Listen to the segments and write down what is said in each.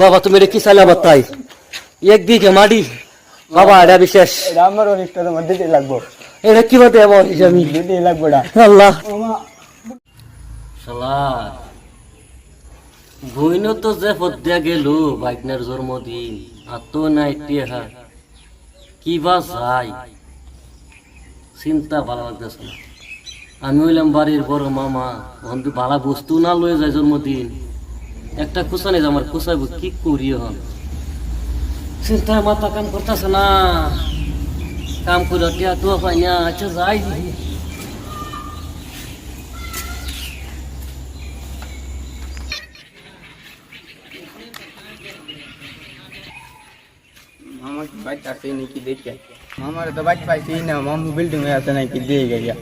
বাবা তুমি এটা কি চাইলে আবার তাই এক বিঘে মাটি। বাবা এটা বিশেষ। আমার অনেকটা তোমার দিতে লাগবো। এটা কি এমন আমি দিতে লাগবো না আল্লাহ। শালা তো যে পদ্যা গেল বাইকনের জন্মদিন আর তো নাই টেহা। কি বা যাই চিন্তা ভালো লাগতেছে না। আমি হইলাম বাড়ির বড় মামা বন্ধু ভালো বস্তু না লয়ে যায় জন্মদিন। একটা কুসানে যে আমার কুসাইব কি করি হন চিন্তায় মাথা কাম করতেছে না। কাম করে টিয়া তো পাই না আচ্ছা যাই দেখি। মামা কি বাইক আছে নাকি দেখে মামার তো বাইক পাইছি না মামু বিল্ডিং হয়ে আছে নাকি, দিয়ে গেছে।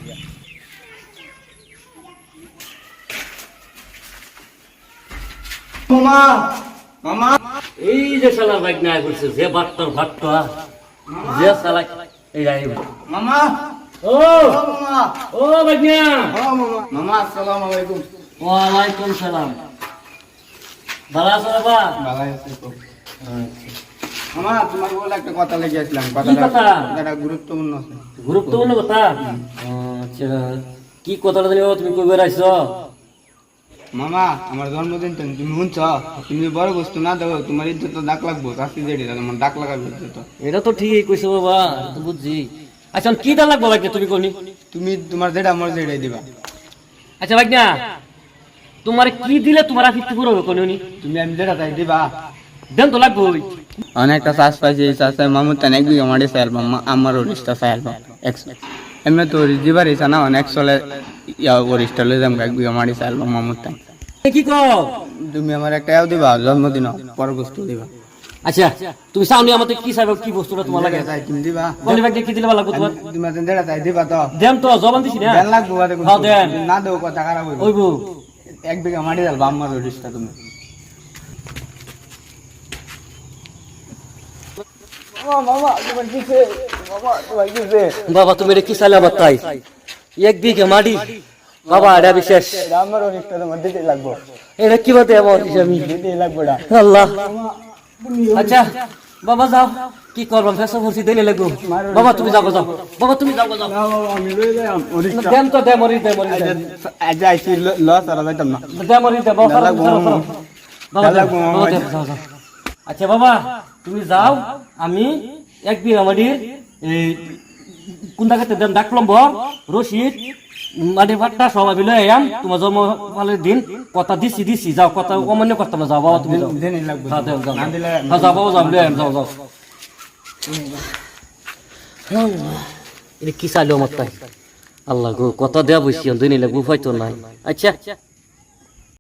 মামা মামা। এই যে শালা বাইক না করছে যে বাট্টর ভাট্টা যে শালা এই যাই মামা। ও ও মামা। ও বাইকনা ও মামা। মামা আসসালামু আলাইকুম। ওয়ালাইকুম সালাম। ভালো আছো বাবা? ভালো আছে মামা তোমার বলে একটা কথা লেগে আসলাম। কথা? কথাটা গুরুত্বপূর্ণ আছে। গুরুত্বপূর্ণ কথা? আচ্ছা। কি কথাটা তুমি কই বেড়াইছো মামা আমার জন্মদিন তো তুমি শুনছ? তুমি বড় বস্তু না দেবো তোমার ইজ্জত ডাক লাগবো চাকরি জেডি তোমার ডাক লাগাবে ইজ্জত এটা তো ঠিকই কইছো বাবা তো বুঝছি। আচ্ছা কি দা লাগবো বাইক তুমি কোনি তুমি তোমার যেটা আমার যেটাই দিবা। আচ্ছা বাইকনা তোমার কি দিলে তোমার আফিত্তি পুরো হবে কোনি তুমি আমি যেটা তাই দিবা। দেন তো লাগবো। অনেকটা চাষ পাইছি এই চাষে মামুর তেন এক বিঘা মাটি চাইল আমার ওরিশটা চাইল এমনি ইচ্ছা না অনেক চলে ইয়া ওরিশটা লই যাম এক বিঘা মাটি চাইল মামুর কি কও? তুমি আমার একটা এও দিবা জন্মদিন পর বস্তু দিবা। আচ্ছা তুমি সামনে আমাদের কি চাইবে কি বস্তুটা তোমার লাগে? চাই তুমি দিবা। কোনি বাইক কি দিলে ভালো তোমার। তোমার তেন যেটা চাই দিবা তো। দেন তো জবান দিছি না? দেন লাগবো বাদে হ্যাঁ, দেন। না দেবো কথা খারাপ হইব। ওইবো এক বিঘা মাটি চাইল আমার ওরিশটা তুমি। বাবা তুমি এটা কি চাইলে আবার এক বিঘে মাটি। বাবা, এটা বিশেষ। আমার অনেকটা তোমার দিতে লাগবো এটা কি বলতে এমন আমি? আল্লাহ। আচ্ছা বাবা, যাও। কি করবাম ফেসা করছি দিলে লাগবো। বাবা, তুমি যাব যাও। বাবা, তুমি যাব যাও। দেন তো দে মরি দে মরি দে আজ আইছি লস আর যাইতাম না দে মরি দে বাবা। বাবা বাবা যাও। আচ্ছা বাবা, তুমি যাও। আমি এক বিঘা মাটির এই কোন জায়গাতে দেন? ডাকলাম বর রশিদ মাটির ভাতটা সবাই মিলে আম তোমার জন্মকালের দিন কথা দিছি দিছি যাও কথা অমান্য করতাম না যাও বাবা তুমি যাও। হ্যাঁ, যাও। হ্যাঁ, যাও বাবা যাও যাও যাও। এটা কি চাইলো আমার তাই আল্লাহ গো কথা দেয়া বসি দিন লাগবো হয়তো নাই। আচ্ছা।